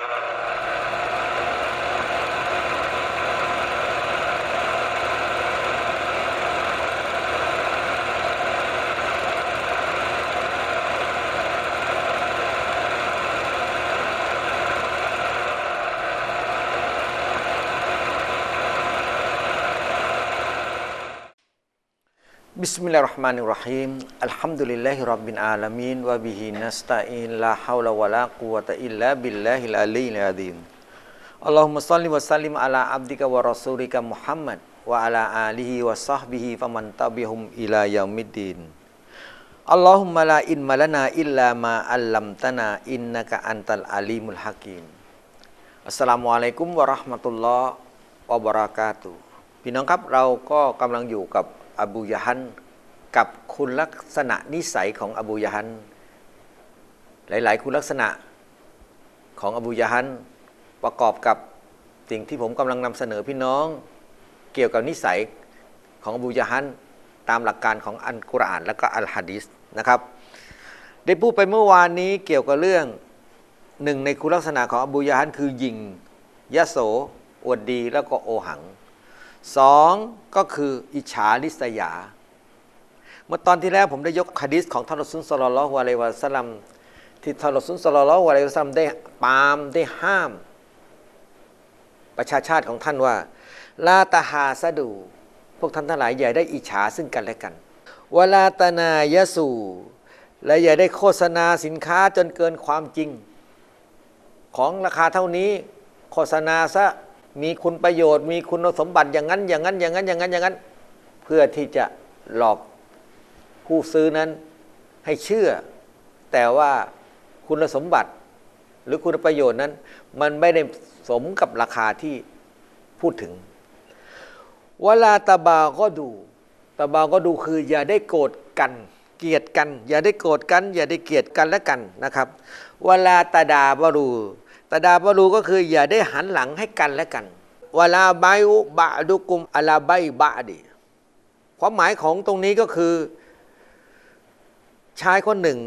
Uh-huh. Bismillahirrahmanirrahim. Alhamdulillahi rabbil alamin wa bihi nasta'in la haula wala quwata illa billahil aliyil azim. Allahumma shalli wa sallim ala abdika wa rasulika Muhammad wa ala alihi wa sahbihi faman tabi'hum ila yaumiddin. Allahumma la in malana illa ma 'allamtana innaka antal alimul hakim. Assalamualaikum warahmatullahi wabarakatuh. Pinangkap dawok kamlang yukap. อบูยฮันกับคุณลักษณะนิสัยของอบูยฮันหลาย ๆ คุณลักษณะของอบูยฮันประกอบกับสิ่งที่ผมกำลังนำเสนอพี่น้อง เกี่ยวกับนิสัยของอบูยฮันตามหลักการของอัลกุรอานและก็อัลฮะดีษนะครับได้พูดไปเมื่อวานนี้เกี่ยวกับเรื่องหนึ่งในคุณลักษณะของอบูยฮันคือยิงยะโสอวดดีแล้วก็โอหัง สองก็คืออิจฉาลิษยา เมื่อตอนที่แล้วผมได้ยกฮะดิษของท่านรอซุลสลลอฮุอะลัยวะสัลลัมที่ท่านรอซุลสลลอฮุอะลัยวะสัลลัมได้ปามได้ห้าม ประชาชาติของท่านว่าลาตาฮาซะดู พวกท่านทั้งหลายอย่าได้อิจฉาซึ่งกันและกันวลาตนายสูและอย่าได้โฆษณาสินค้าจนเกินความจริง ของราคาเท่านี้ โฆษณาซะ มีคุณประโยชน์ มีคุณสมบัติอย่างนั้น อย่างนั้น อย่างนั้น อย่างนั้น อย่างนั้น เพื่อที่จะหลอกผู้ซื้อนั้นให้เชื่อ แต่ว่าคุณสมบัติหรือคุณประโยชน์นั้น มันไม่ได้สมกับราคาที่พูดถึง เวลาตาบาก็ดูตาบาก็ดูคือ อย่าได้โกรธกัน เกลียดกัน อย่าได้โกรธกัน อย่าได้เกลียดกันและกันนะครับ เวลาตาดาบารู ตาดาบารูก็คืออย่าได้หันหลังให้กันและกันเวลาใบอุบะดุกุมอลาใบบะดีความหมายของตรงนี้ก็คือ ชายคนหนึ่ง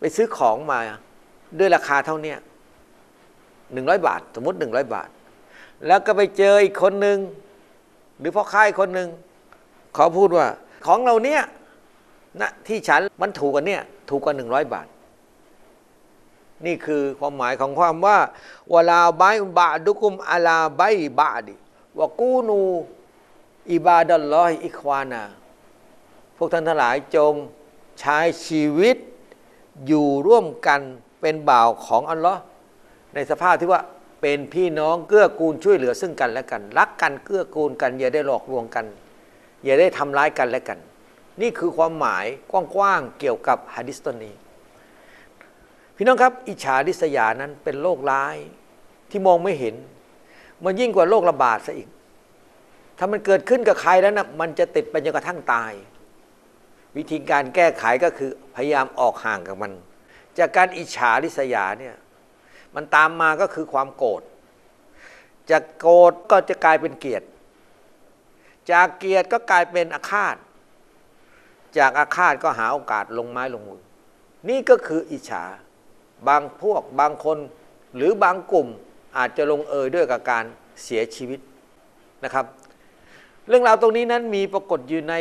ไปซื้อของมาด้วยราคาเท่านี้หนึ่งร้อยบาท สมมติหนึ่งร้อยบาท แล้วก็ไปเจออีกคนหนึ่งหรือพ่อค้าอีกคนหนึ่งเขาพูดว่า ของเราเนี้ยนะที่ฉันมันถูกกว่าเนี่ยถูกกว่าหนึ่งร้อยบาท นี่คือความหมายของความว่าวลาบายบาดุกุมอาลาใบบาดิวกูนูอิบาดัลลอฮิอิควานา พวกท่านทั้งหลายจงใช้ชีวิตอยู่ร่วมกันเป็นบ่าวของอัลลอฮ์ในสภาพที่ว่าเป็นพี่น้องเกื้อกูลช่วยเหลือซึ่งกันและกัน รักกันเกื้อกูลกัน อย่าได้หลอกลวงกัน อย่าได้ทำร้ายกันและกัน นี่คือความหมายกว้างๆเกี่ยวกับฮะดิษตนนี้ พี่น้องครับ อิจฉาริษยานั้นเป็นโรคร้ายที่มองไม่เห็น มันยิ่งกว่าโรคระบาดซะอีก ถ้ามันเกิดขึ้นกับใครแล้วนะมันจะติดไปจนกระทั่งตาย วิธีการแก้ไขก็คือพยายามออกห่างกับมัน จากการอิจฉาริษยาเนี่ยมันตามมาก็คือความโกรธจากโกรธก็จะกลายเป็นเกลียดจากเกลียดก็กลายเป็นอาฆาต จากอาฆาตก็หาโอกาสลงไม้ลงมือ นี่ก็คืออิจฉา บางพวกบางคนหรือบางกลุ่มอาจจะลงเอยด้วยกับการเสียชีวิตนะครับ เรื่องราวตรงนี้นั้นมีปรากฏอยู่ใน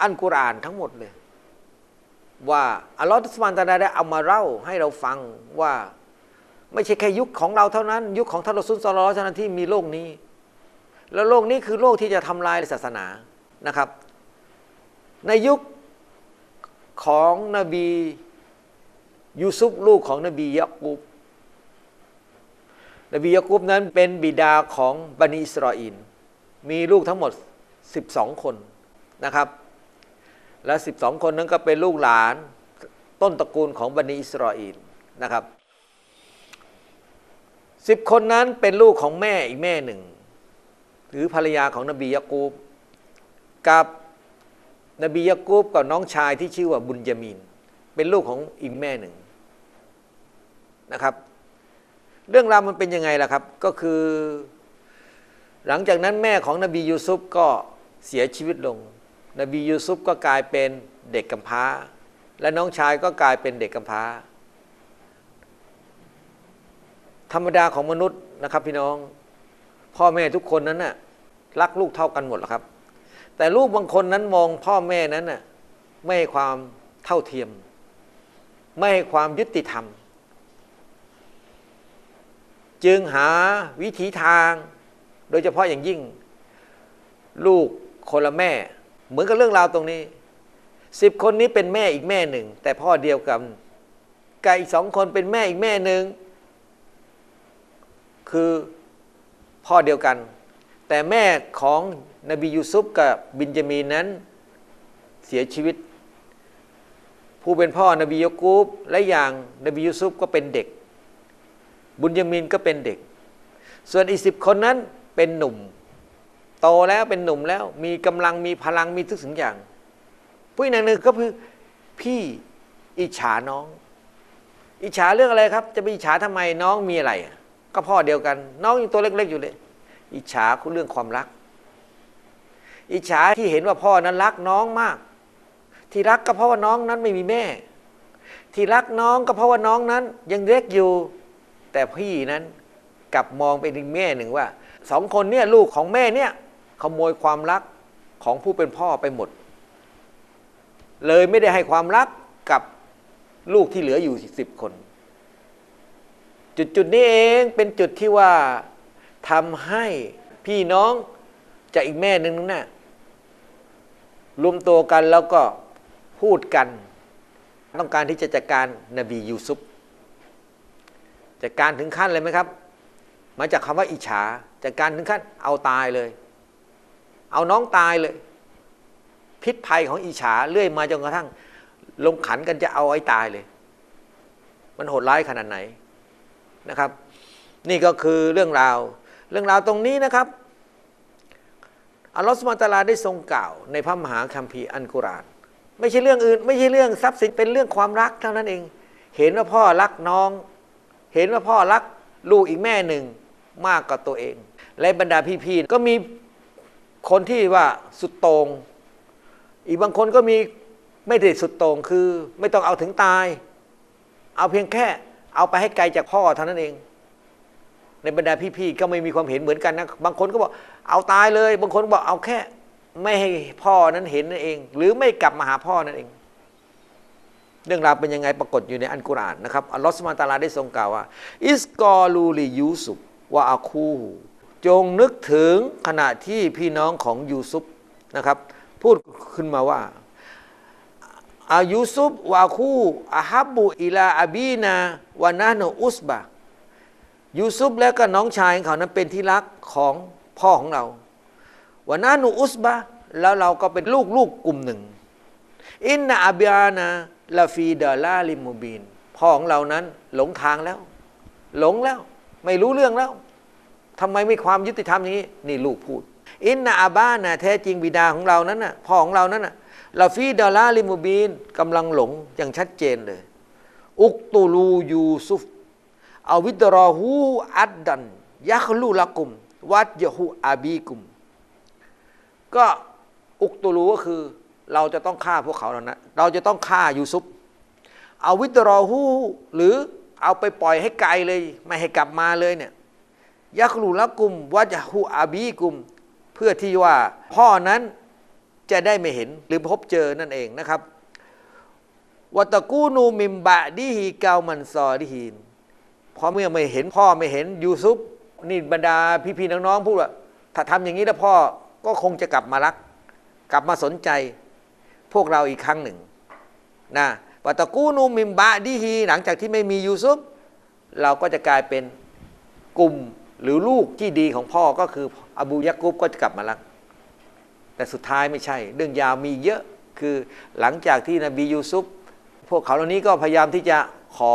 อันกุรอานทั้งหมดเลย ว่าอัลลอฮฺทุสมานตาได้เอามาเล่าให้เราฟังว่าไม่ใช่แค่ยุคของเราเท่านั้น ยุคของท่านรอซุลซอลเท่านั้นที่มีโลกนี้ แล้วโลกนี้คือโลกที่จะทำลายศาสนานะครับ ในยุคของนบี ยูซุฟลูกของนบียะกูบนบียะกูบนั้นเป็นบิดาของบันิอิสราเอลมีลูกทั้งหมด 12 คนนะครับ และ 12 คนนั้นก็เป็นลูกหลานต้นตระกูลของบันิอิสราอลนะครับสิบคนนั้นเป็นลูกของแม่อีกแม่หนึ่ง หรือภรรยาของนบียะกูบ กับนบียะกูบกับน้องชายที่ชื่อว่าบุญยามีนเป็นลูกของอีกแม่หนึ่ง นะครับ เรื่องราวมันเป็นยังไงล่ะครับ ก็คือ หลังจากนั้นแม่ของนบียูซุฟก็เสียชีวิตลง นบียูซุฟก็กลายเป็นเด็กกำพร้า และน้องชายก็กลายเป็นเด็กกำพร้า ธรรมดาของมนุษย์นะครับ พี่น้อง พ่อแม่ทุกคนนั้นน่ะรักลูกเท่ากันหมดหรอครับ แต่ลูกบางคนนั้นมองพ่อแม่นั้นน่ะไม่ให้ความเท่าเทียม ไม่ให้ความยุติธรรม จึงหาวิถีทาง โดยเฉพาะอย่างยิ่ง ลูกคนละแม่ เหมือนกับเรื่องราวตรงนี้สิบคนนี้เป็นแม่อีกแม่หนึ่ง แต่พ่อเดียวกันกับอีกสองคนเป็นแม่อีกแม่หนึ่งคือพ่อเดียวกัน แต่แม่ของนบียูซุฟกับบินจามีนนั้นเสียชีวิต ผู้เป็นพ่อนบียกูบและอย่างนบียูซุฟก็เป็นเด็ก บุญยามินก็เป็นเด็ก ส่วนอีสิบคนนั้นเป็นหนุ่ม โตแล้วเป็นหนุ่มแล้ว มีกำลังมีพลังมีทุกสิ่งอย่าง ผู้อีกอย่างหนึ่งก็คือพี่อิจฉาน้อง อิจฉาเรื่องอะไรครับ จะไปอิจฉาทำไมน้องมีอะไร ก็พ่อเดียวกัน น้องยังตัวเล็ก ๆ อยู่เลย อิจฉาคุณเรื่องความรัก อิจฉาที่เห็นว่าพ่อนั้นรักน้องมาก ที่รักก็เพราะว่าน้องนั้นไม่มีแม่ ที่รักน้องก็เพราะว่าน้องนั้นยังเล็กอยู่ แต่พี่นั้นกลับมองไปอีกแม่หนึ่งว่าสองคนเนี่ยลูกของแม่เนี่ยขโมยความรักของผู้เป็นพ่อไปหมด เลยไม่ได้ให้ความรักกับลูกที่เหลืออยู่สิบคน จุดจุดนี้เองเป็นจุดที่ว่าทำให้พี่น้องจากอีกแม่หนึ่งนั่นน่ะรวมตัวกันแล้วก็พูดกัน ต้องการที่จะจัดการนบียูซุป จัดการถึงขั้นเลยไหมครับ มาจากคำว่าอิจฉาจัดการถึงขั้นเอาตายเลย เอาน้องตายเลย พิษภัยของอิจฉาเรื่อยมาจนกระทั่ง ลงขันกันจะเอาไอ้ตายเลย มันโหดร้ายขนาดไหนนะครับ นี่ก็คือเรื่องราว เรื่องราวตรงนี้นะครับอัลลอฮฺสุบานตาลาได้ทรงกล่าว ในพระมหาคัมภีร์อันกุรอานไม่ใช่เรื่องอื่น ไม่ใช่เรื่องทรัพย์สินเป็นเรื่องความรักเท่านั้นเอง เห็นว่าพ่อรักน้อง เห็นว่าพ่อรักลูกอีกแม่หนึ่งมากกว่าตัวเอง และบรรดาพี่ๆก็มีคนที่ว่าสุดโตง่งอีกบางคนก็มีไม่ได้สุดโต่งคือ ไม่ต้องเอาถึงตาย เอาเพียงแค่เอาไปให้ไกลจากพ่อเท่านั้นเอง ในบรรดาพี่ๆก็ไม่มีความเห็นเหมือนกันนะบางคนก็บอกเอาตายเลย บางคนบอกเอาแค่ ไม่ให้พ่อนั้นเห็นนั่นเอง หรือไม่กลับมาหาพ่อนั่นเอง เรื่องราวเป็นยังไงปรากฏอยู่ในอันกุรอานนะครับอัลลอฮฺสุบานตะอาลาได้ทรงกล่าวว่า อิสกอลูลียูสุฟวะอาคูจงนึกถึงขณะที่พี่น้องของยูซุฟนะครับ พูดขึ้นมาว่าอายูซุบวาคูอาฮับบุอิลาอาบีนาวานาโนอุสบะยูซุบและก็น้องชายของเขานั้นเป็นที่รักของพ่อของเราวานาโนอุสบะแล้วเราก็เป็นลูกลูกกลุ่มหนึ่ง อินนาอาบิอานาลาฟีดาลาลิมูบีนพ่อของเรานั้น หลงทางแล้ว หลงแล้ว ไม่รู้เรื่องแล้วทำไมไม่ความยุติธรรมอย่างนี้ นี่ลูกพูด อินนาอาบ้านะแท้จริงบิดาของเรานั้นน่ะพ่อของเรานั้นน่ะลาฟีดาลาลิมูบีนกำลังหลงอย่างชัดเจนเลย อุกตูลูยูซุฟอาวิดรอฮูอัดดันยัคลูละกุม วัดยะฮูอาบีกุม ก็อุกตูลูก็คือ เราจะต้องฆ่าพวกเขาแล้วนะเราจะต้องฆ่ายูซุฟเอาวิดรอฮูหรือเอาไปปล่อยให้ไกลเลย ไม่ให้กลับมาเลยเนี่ยยักลูละกุมวัจฮูอาบีกุม เพื่อที่ว่าพ่อนั้นจะได้ไม่เห็นหรือพบเจอนั่นเองนะครับวัตกูนูมิมบะดิฮีเกามันซอดิฮีนพอเมื่อไม่เห็นพ่อไม่เห็นยูซุปนี่บรรดาพี่ๆน้องๆพูดว่าถ้าทำอย่างนี้แล้วพ่อก็คงจะกลับมารัก กลับมาสนใจ พวกเราอีกครั้งหนึ่งนะวัตกูนูมิมบะดิฮีหลังจากที่ไม่มียูซุปเราก็จะกลายเป็นกลุ่มหรือลูกที่ดีของพ่อก็คืออบูยะกุบก็จะกลับมารัก แต่สุดท้ายไม่ใช่ เรื่องยาวมีเยอะคือหลังจากที่นบียูซุปพวกเขาเหล่านี้ก็พยายามที่จะขอ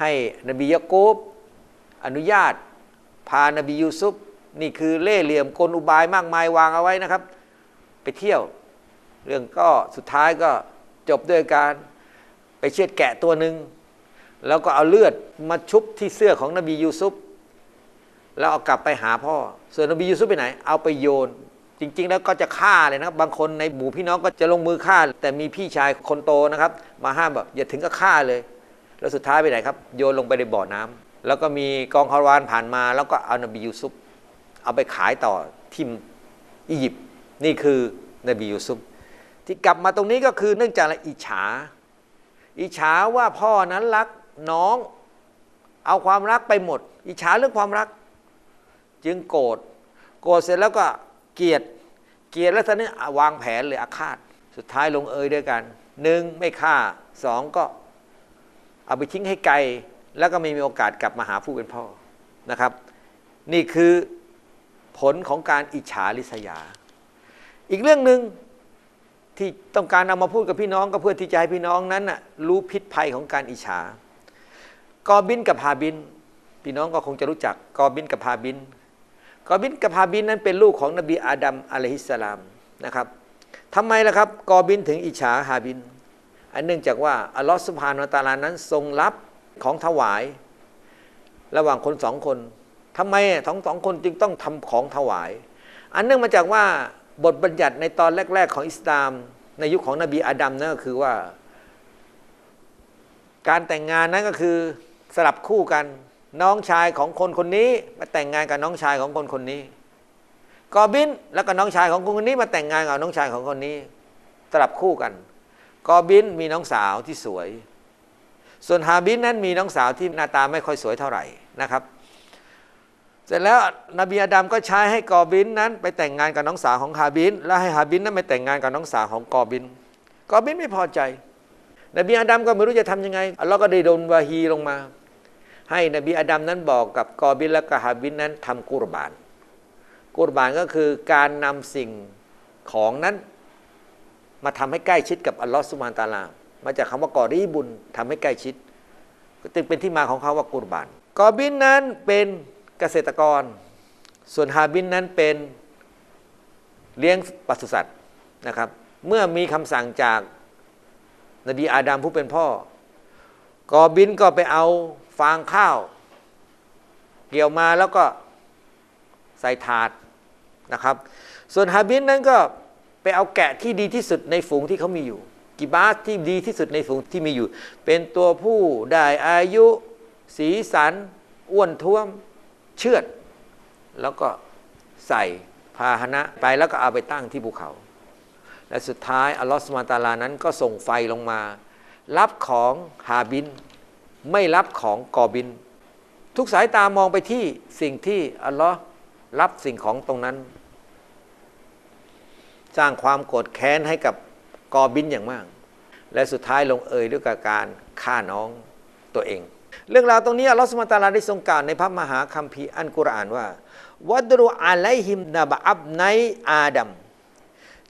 ให้นบียะกุบอนุญาต พานบียูซุปนี่คือเล่เหลี่ยมกลอุบายมากมายวางเอาไว้นะครับ ไปเที่ยว เรื่องก็สุดท้ายก็จบด้วยการไปเชือดแกะตัวหนึ่งแล้วก็เอาเลือดมาชุบที่เสื้อของนบียูซุปแล้วเอากลับไปหาพ่อ ส่วนนบียูซุปไปไหน เอาไปโยน จริง ๆ แล้วก็จะฆ่าเลยนะครับ บางคนในหมู่พี่น้องก็จะลงมือฆ่า แต่มีพี่ชายคนโตนะครับ มาห้ามแบบอย่าถึงก็ฆ่าเลย แล้วสุดท้ายไปไหนครับ โยนลงไปในบ่อน้แล้วก็มีกองคารวานผ่านมา แล้วก็เอานบียูซุฟเอาไปขายต่อที่อียิปต์นี่คือนบียูซุฟ ที่กลับมาตรงนี้ก็คือเนื่องจากอะไรอิจฉา อิจฉาว่าพ่อนั้นรักน้อง เอาความรักไปหมด อิจฉาเรื่องความรัก จึงโกรธโกรธเสร็จแล้วก็เกลียดเกลียดแล้วตอนนี้วางแผนเลยอาฆาต สุดท้ายลงเอยด้วยกันหนึ่งไม่ฆ่าสองก็เอาไปทิ้งให้ไกล แล้วก็ไม่มีโอกาสกลับมาหาผู้เป็นพ่อนะครับ นี่คือผลของการอิจฉาริษยา อีกเรื่องหนึ่ง ที่ต้องการเอามาพูดกับพี่น้องก็เพื่อที่จะให้พี่น้องนั้นน่ะรู้พิษภัยของการอิจฉากอบินกับฮาบิน พี่น้องก็คงจะรู้จักกอบินกับฮาบินกอบินกับฮาบินนั้นเป็นลูกของนบีอาดัมอะลัยฮิสสลามนะครับทำไมล่ะครับกอบินถึงอิจฉาฮาบิน อันเนื่องจากว่าอัลลอฮฺสุบฮานาตะอาลานั้นทรงรับของถวาย ระหว่างคนสองคนทำไมทั้งสองคนจึงต้องทำของถวาย อันเนื่องมาจากว่า บทบัญญัติในตอนแรก ๆ ของอิสลาม ในยุคของนบีอาดัมนั่นก็คือว่า การแต่งงานนั้นก็คือสลับคู่กันน้องชายของคนคนนี้มาแต่งงานกับน้องชายของคนคนนี้กอบินแล้วก็น้องชายของคนคนนี้มาแต่งงานกับน้องชายของคนนี้สลับคู่กัน กอบินมีน้องสาวที่สวย ส่วนฮาบินนั้นมีน้องสาวที่หน้าตาไม่ค่อยสวยเท่าไหร่นะครับ เสร็จแล้วนบีอาดัมก็ใช้ให้กอบินนั้น ไปแต่งงานกับน้องสาวของฮาบิน และให้ฮาบินนั้นไปแต่งงานกับน้องสาวของกอบิน กอบินไม่พอใจ นบีอาดัมก็ไม่รู้จะทำยังไงอัลลอฮ์ก็ได้ดลวาฮีลงมา ให้นบีอาดัมนั้นบอกกับกอบินและกฮาบินนั้นทำกุรบาน กุรบานก็คือการนำสิ่งของนั้น มาทำให้ใกล้ชิดกับอัลลอฮ์สุบานตาลา มาจากคำว่ากอรีบุญทำให้ใกล้ชิดจึงเป็นที่มาของเขาว่ากุรบาน กอบินนั้นเป็น เกษตรกร ส่วนฮาบินนั้นเป็นเลี้ยงปศุสัตว์นะครับ เมื่อมีคำสั่งจากนบีอาดัมผู้เป็นพ่อ กอบินก็ไปเอาฟางข้าว เกี่ยวมาแล้วก็ใส่ถาดนะครับ ส่วนฮาบินนั้นก็ไปเอาแกะที่ดีที่สุดในฝูงที่เขามีอยู่ กิบาสที่ดีที่สุดในฝูงที่มีอยู่ เป็นตัวผู้ได้อายุ สีสัน อ้วนท้วม เชือด แล้วก็ใส่พาหนะไปแล้วก็เอาไปตั้งที่ภูเขา และสุดท้ายอัลลอฮฺสุบฮาตาลานั้นก็ส่งไฟลงมา รับของฮาบิน ไม่รับของกอบิน ทุกสายตามองไปที่สิ่งที่อัลลอฮ์รับสิ่งของตรงนั้น สร้างความโกรธแค้นให้กับกอบินอย่างมาก และสุดท้ายลงเอยด้วยการฆ่าน้องตัวเอง เรื่องราวตรงนี้อัลลอฮฺสุบฮาตาลาได้ทรงกล่าวในพระมหาคัมภีร์อันกุรอานว่า วัดรุอะไลฮิมนาบะอับไนอาดัม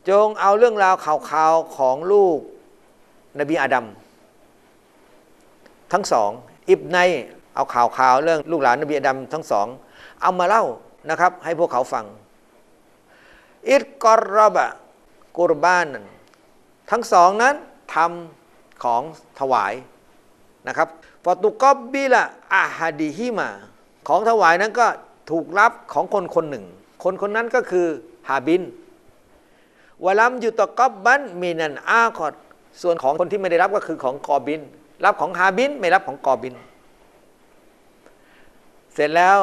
จงเอาเรื่องราวข่าวๆของลูกนบีอาดัมทั้งสอง อิบไนเอาข่าวข่าวเรื่องลูกหลานนบีอาดัมทั้งสอง เอามาเล่านะครับ ให้พวกเขาฟัง อิดกอรบะกุรบานทั้งสองนั้นทำของถวายนะครับ ฟอตุกอบบิละอาฮาดิฮิมา ของถวายนั้นก็ถูกรับของคนคนหนึ่ง คนคนนั้นก็คือฮาบินวะลัมยุตกอบบันมีนันอาคอดส่วนของคนที่ไม่ได้รับก็คือของกอบิน รับของฮาบินไม่รับของกอบิน เสร็จแล้ว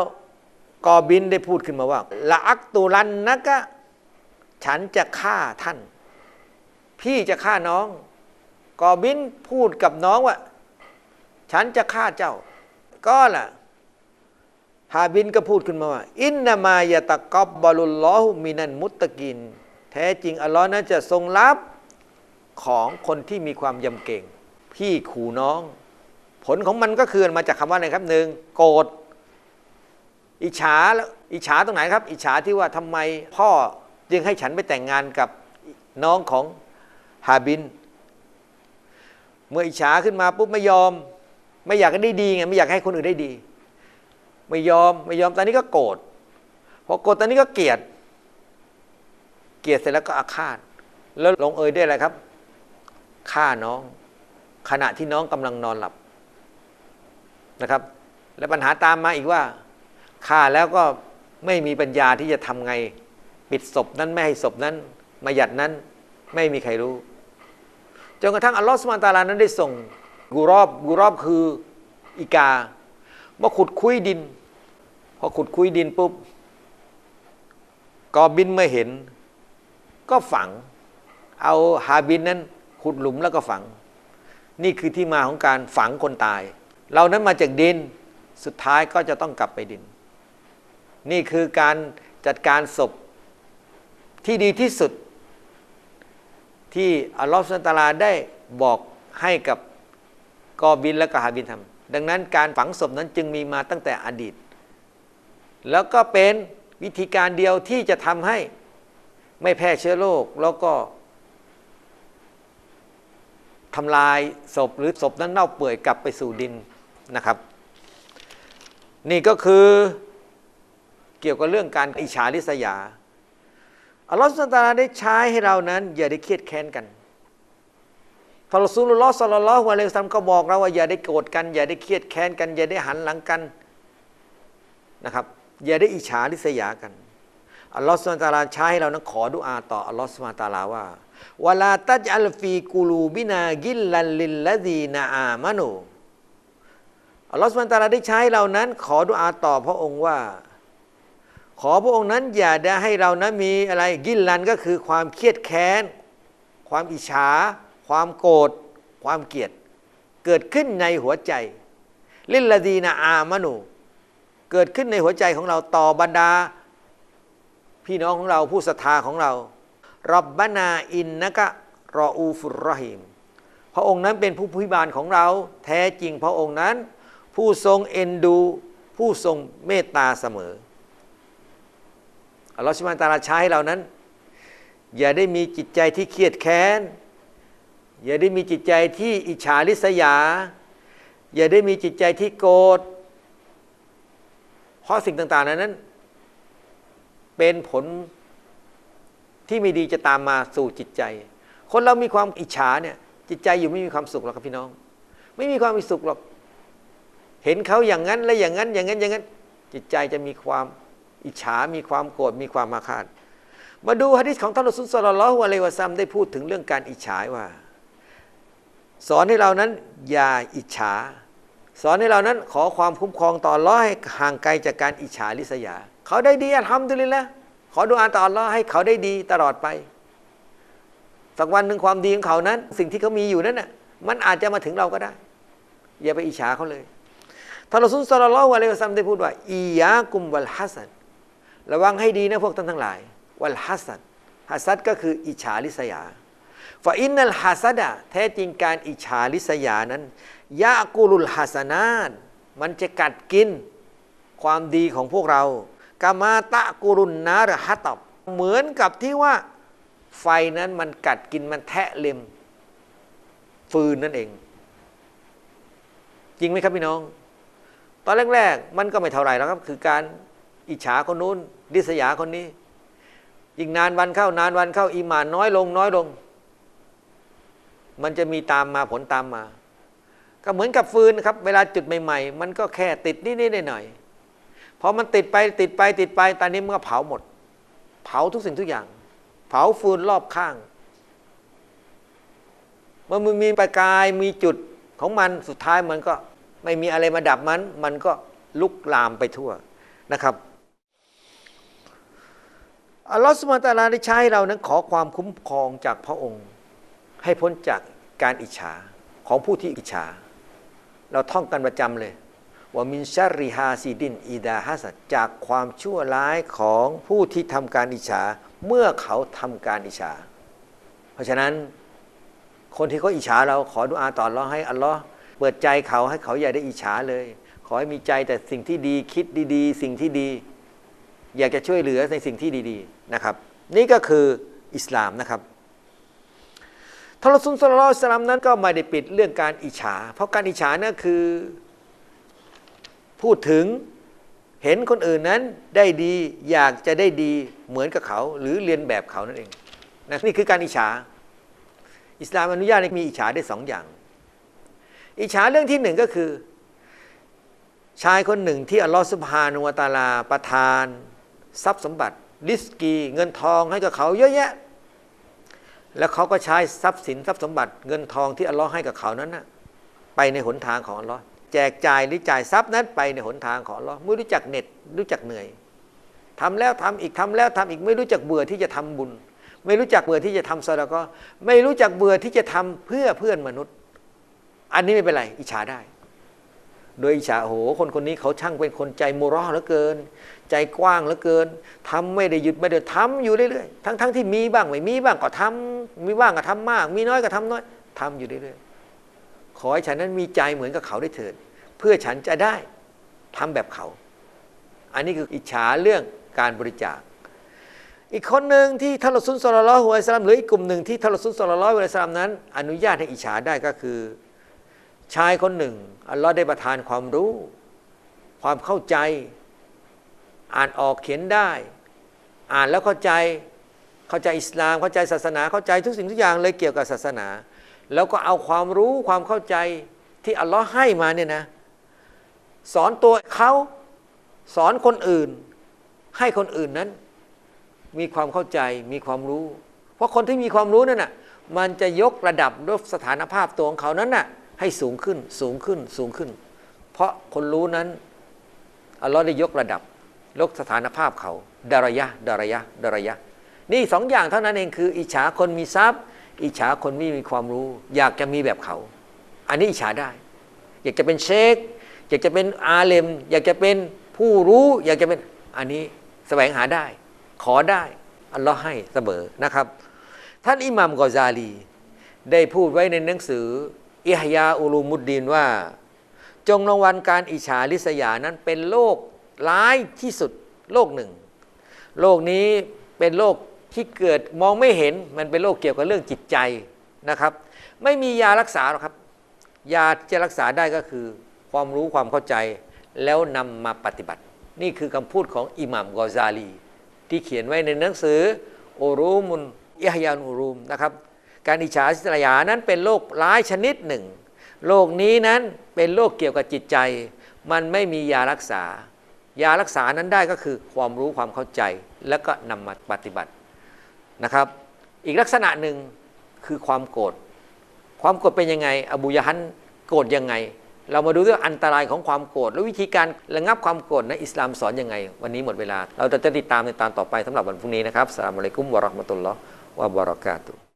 กอบินได้พูดขึ้นมาว่าละอักตุลันนะกะฉันจะฆ่าท่าน พี่จะฆ่าน้อง กอบินพูดกับน้องว่า ฉันจะฆ่าเจ้า ก็ล่ะ ฮาบินก็พูดขึ้นมาว่า อินนามายตะกอบบอลุลลอฮุมินันมุตตะกิน แท้จริงอัลลอฮ์นั้นจะทรงรับของคนที่มีความยำเก่ง พี่ขู่น้อง ผลของมันก็คือมาจากคำว่าอะไรครับหนึ่งโกรธอิจฉาแล้วอิจฉาตรงไหนครับ อิจฉาที่ว่าทำไมพ่อจึงให้ฉันไปแต่งงานกับน้องของฮาบิน เมื่ออิจฉาขึ้นมาปุ๊บไม่ยอม ไม่อยากให้ได้ดีไงไม่อยากให้คนอื่นได้ดี ไม่ยอมไม่ยอมตอนนี้ก็โกรธพอโกรธตอนนี้ก็เกลียด เกลียดเสร็จแล้วก็อาฆาต แล้วลงเอยได้อะไรครับฆ่าน้อง ขณะที่น้องกำลังนอนหลับนะครับ และปัญหาตามมาอีกว่าฆ่าแล้วก็ไม่มีปัญญาที่จะทำไง ปิดศพนั้นไม่ให้ศพนั้น มาหยัดนั้นไม่มีใครรู้จนกระทั่งอัลลอฮฺสุบานตาลานั้นได้ส่ง กูรอบกูรอบคืออีกามาขุดคุยดิน พอขุดคุยดินปุ๊บกอบินเมื่อเห็น ก็ฝัง เอาฮาบินนั้น ขุดหลุมแล้วก็ฝัง นี่คือที่มาของการฝังคนตาย เรานั้นมาจากดินสุดท้ายก็จะต้องกลับไปดิน นี่คือการจัดการศพที่ดีที่สุด ที่อัลลอฮฺสุลตาราได้บอกให้กับ กอบินและกฮาบินทำดังนั้นการฝังศพนั้นจึงมีมาตั้งแต่อดีต แล้วก็เป็นวิธีการเดียวที่จะทำให้ไม่แพร่เชื้อโรคแล้วก็ทำลายศพหรือศพนั้นเน่าเปื่อยกลับไปสู่ดินนะครับ นี่ก็คือเกี่ยวกับเรื่องการอิจฉาริษยาอัลลอฮฺสุลตาราได้ใช้ให้เรานั้น อย่าได้เครียดแค้นกัน ท่านรอซูลุลลอฮ์สัลลัลลอฮุอะลัยฮิวะซัลลัมก็บอกเราว่าอย่าได้โกรธกัน อย่าได้เครียดแค้นกัน อย่าได้หันหลังกันนะครับ อย่าได้อิจฉาริษยากันอัลลอฮฺสุลตาราใช้ให้เรานั้นขอดุอาต่ออัลลอฮฺสุลตาราว่าวลาตัจอัลฟีกูลูบินากิลลันลิลลดีนาอามานูอัลลอฮฺสุลตาราได้ใช้ให้เรานั้น ขอดุอาต่อพระองค์ว่า ขอพระองค์นั้นอย่าได้ให้เรานั้นมีอะไรกินลันก็คือความเครียดแค้น ความอิจฉา ความโกรธความเกลียด เกิดขึ้นในหัวใจ ลิลลาดีนาอามานูเกิดขึ้นในหัวใจของเราต่อบรรดา พี่น้องของเราผู้ศรัทธาของเรารับบานาอินนะกะรออูฟุรรหิม พระองค์นั้นเป็นผู้พิบาลของเรา แท้จริงพระองค์นั้น ผู้ทรงเอ็นดู ผู้ทรงเมตตาเสมออัลลอฮฺสุบฮานตาลาใช้ให้เรานั้น อย่าได้มีจิตใจที่เครียดแค้น อย่าได้มีจิตใจที่อิจฉาริษยา อย่าได้มีจิตใจที่โกรธเพราะสิ่งต่างๆนั้นนั้น เป็นผลที่ไม่ดีจะตามมาสู่จิตใจ คนเรามีความอิจฉาเนี่ย จิตใจอยู่ไม่มีความสุขหรอกครับพี่น้อง ไม่มีความมีสุขหรอก เห็นเขาอย่างนั้นและอย่างนั้น อย่างนั้นอย่างนั้น จิตใจจะมีความอิจฉา มีความโกรธ มีความมาคาด มาดูฮะดิษของท่านรสุลสลลลอฮุอะลัยวะซัมได้พูดถึงเรื่องการอิจฉาว่า สอนให้เรานั้นอย่าอิจฉา สอนให้เรานั้นขอความคุ้มครองต่ออัลเลาะห์ให้ห่างไกลจากการอิจฉาริษยา เขาได้ดีอัลฮัมดุลิละขอดุอาต่ออัลเลาะห์ให้เขาได้ดีตลอดไปสักวันหนึ่งความดีของเขานั้น สิ่งที่เขามีอยู่นั้นน่ะมันอาจจะมาถึงเราก็ได้ อย่าไปอิจฉาเขาเลยท่านรอซูลสลลัลอฮุอะลัยฮิวซัมได้พูดว่าอียากุมวัลฮัสันระวังให้ดีนะพวกท่านทั้งหลาย วัลฮัสันฮัสัดก็คืออิจฉาริษยา ฟาอินนัลฮัสดะแท้จริงการอิจฉาริษยานั้นยะกุลุลฮัสนานมันจะกัดกินความดีของพวกเรากามาตะกุรุนนารฮัตบเหมือนกับที่ว่าไฟนั้นมันกัดกินมันแทะเล็ม ฟืนนั่นเอง จริงไหมครับพี่น้อง ตอนแรกๆ มันก็ไม่เท่าไหร่แล้วครับ คือการอิจฉาคนนู้นดิษยาคนนี้ ยิ่งนานวันเข้านานวันเข้าอีหมานน้อยลง น้อยลง มันจะมีตามมาผลตามมา ก็เหมือนกับฟืนครับ เวลาจุดใหม่ๆ มันก็แค่ติดนิดๆหน่อยๆพอมันติดไปติดไปติดไปตอนนี้มันก็เผาหมด เผาทุกสิ่งทุกอย่าง เผาฟืนรอบข้างเมื่อมันมีประกายมีจุดของมันสุดท้ายมันก็ไม่มีอะไรมาดับมัน มันก็ลุกลามไปทั่วนะครับอัลลอฮฺสุบฮาตาลาได้ใช้เรานั้นขอความคุ้มครองจากพระองค์ ให้พ้นจากการอิจฉาของผู้ที่อิจฉา เราท่องกันประจำเลยว่ามินชาริฮาซีดินอีดาฮัสัจากความชั่วร้ายของผู้ที่ทำการอิจฉา เมื่อเขาทำการอิจฉา เพราะฉะนั้นคนที่เขาอิจฉาเราขอดุอาต่ออัลลอให้อัลลอฮ์เปิดใจเขาให้เขาอย่าได้อิจฉาเลย ขอให้มีใจแต่สิ่งที่ดีคิดดีๆ สิ่งที่ดี อยากจะช่วยเหลือในสิ่งที่ดี ๆ นะครับ นี่ก็คืออิสลามนะครับ ท่านรอซูลสลลัลสลามนั้นก็ไม่ได้ปิดเรื่องการอิจฉา เพราะการอิจฉานั่นคือ พูดถึงเห็นคนอื่นนั้นได้ดีอยากจะได้ดีเหมือนกับเขา หรือเรียนแบบเขานั่นเองนะนี่คือการอิจฉา อิสลามอนุญาตให้มีอิจฉาได้สองอย่าง อิจฉาเรื่องที่หนึ่งก็คือ ชายคนหนึ่งที่อัลลอฮฺสุบฮานุวะตาลาประทาน ทรัพย์สมบัติ ริสกี เงินทองให้กับเขาเยอะแยะ แล้วเขาก็ใช้ทรัพย์สินทรัพย์สมบัติเงินทองที่อัลลอฮ์ให้กับเขานั้นนะไปในหนทางของอัลลอฮ์แจกจ่ายหรือจ่ายทรัพย์นั้นไปในหนทางของอัลลอฮ์ไม่รู้จักเหน็ดรู้จักเหนื่อยทำแล้วทำอีกทำแล้วทำอีกไม่รู้จักเบื่อที่จะทำบุญ ไม่รู้จักเบื่อที่จะทำซอดาก็ไม่รู้จักเบื่อที่จะทำเพื่อเพื่อนมนุษย์ อันนี้ไม่เป็นไรอิจฉาได้ โดยอิจฉาโหคนคนนี้เขาช่างเป็นคนใจโมรอเหลือเกิน ใจกว้างเหลือเกินทำไม่ได้หยุดไม่ได้ทำอยู่เรื่อยๆทั้งๆทที่มีบ้างไม่มีบ้างก็ทำมีบ้างก็ทำมาก มีน้อยก็ทำน้อยทำอยู่เรื่อยๆขอให้ฉันนั้นมีใจเหมือนกับเขาได้เถิด เพื่อฉันจะได้ทำแบบเขา อันนี้คืออิจฉาเรื่องการบริจาค อีกคนหนึ่งที่ท่านรอซุลสลลลลอฮุอะลัยฮิวะซัลลัมหรืออีกกลุ่มหนึ่งที่ท่านรอซุลสลลลลอฮุอะลัยฮิวะซัลลัมนั้น อนุญาตให้อิจฉาได้ก็คือ ชายคนหนึ่ง อัลลอฮ์ได้ประทานความรู้ ความเข้าใจ อ่านออกเขียนได้ อ่านแล้วเข้าใจเข้าใจอิสลามเข้าใจศาสนาเข้าใจทุกสิ่งทุกอย่างเลยเกี่ยวกับศาสนา แล้วก็เอาความรู้ความเข้าใจที่อัลลอฮ์ให้มาเนี่ยนะ สอนตัวเขาสอนคนอื่น ให้คนอื่นนั้น มีความเข้าใจมีความรู้ เพราะคนที่มีความรู้นั่นน่ะมันจะยกระดับด้วยสถานภาพตัวของเขานั้นน่ะ ให้สูงขึ้นสูงขึ้นสูงขึ้น เพราะคนรู้นั้นอัลลอฮ์ได้ยกระดับยกสถานภาพเขาดารยะดารยะดารยะ นี่สองอย่างเท่านั้นเองคืออิจฉาคนมีทรัพย์ อิจฉาคนไม่มีความรู้ อยากจะมีแบบเขา อันนี้อิจฉาได้ อยากจะเป็นเชค อยากจะเป็นอาเลม อยากจะเป็นผู้รู้ อยากจะเป็นอันนี้แสวงหาได้ ขอได้ อัลลอฮ์ให้เสมอนะครับ ท่านอิหมัมกอซาลี ได้พูดไว้ในหนังสือ อิฮยาอุลูมุดดีนว่า จงรางวัลการอิจฉาริษยานั้นเป็นโรคร้ายที่สุดโรคหนึ่งโรคนี้เป็นโรคที่เกิดมองไม่เห็นมันเป็นโรคเกี่ยวกับเรื่องจิตใจนะครับ ไม่มียารักษาหรอกครับ ยาจะรักษาได้ก็คือ ความรู้ความเข้าใจแล้วนำมาปฏิบัติ นี่คือคำพูดของอิหมัมกอซาลี ที่เขียนไว้ในหนังสือโอรูมุนอิฮยานอูรูมนะครับ การอิจฉาริษยานั้นเป็นโรคร้ายชนิดหนึ่ง โรคนี้นั้นเป็นโรคเกี่ยวกับจิตใจ มันไม่มียารักษา ยารักษานั้นได้ก็คือความรู้ความเข้าใจ แล้วก็นำมาปฏิบัตินะครับ อีกลักษณะหนึ่งคือความโกรธ ความโกรธเป็นยังไง อบูยฮันโกรธยังไง เรามาดูเรื่องอันตรายของความโกรธและวิธีการระงับความโกรธในอิสลามสอนยังไง วันนี้หมดเวลา เราจะติดตามในตอนต่อไปสำหรับวันพรุ่งนี้นะครับสลามอะลัยกุมวะราะห์มะตุลลอฮ์วะบะเราะกาตุฮ์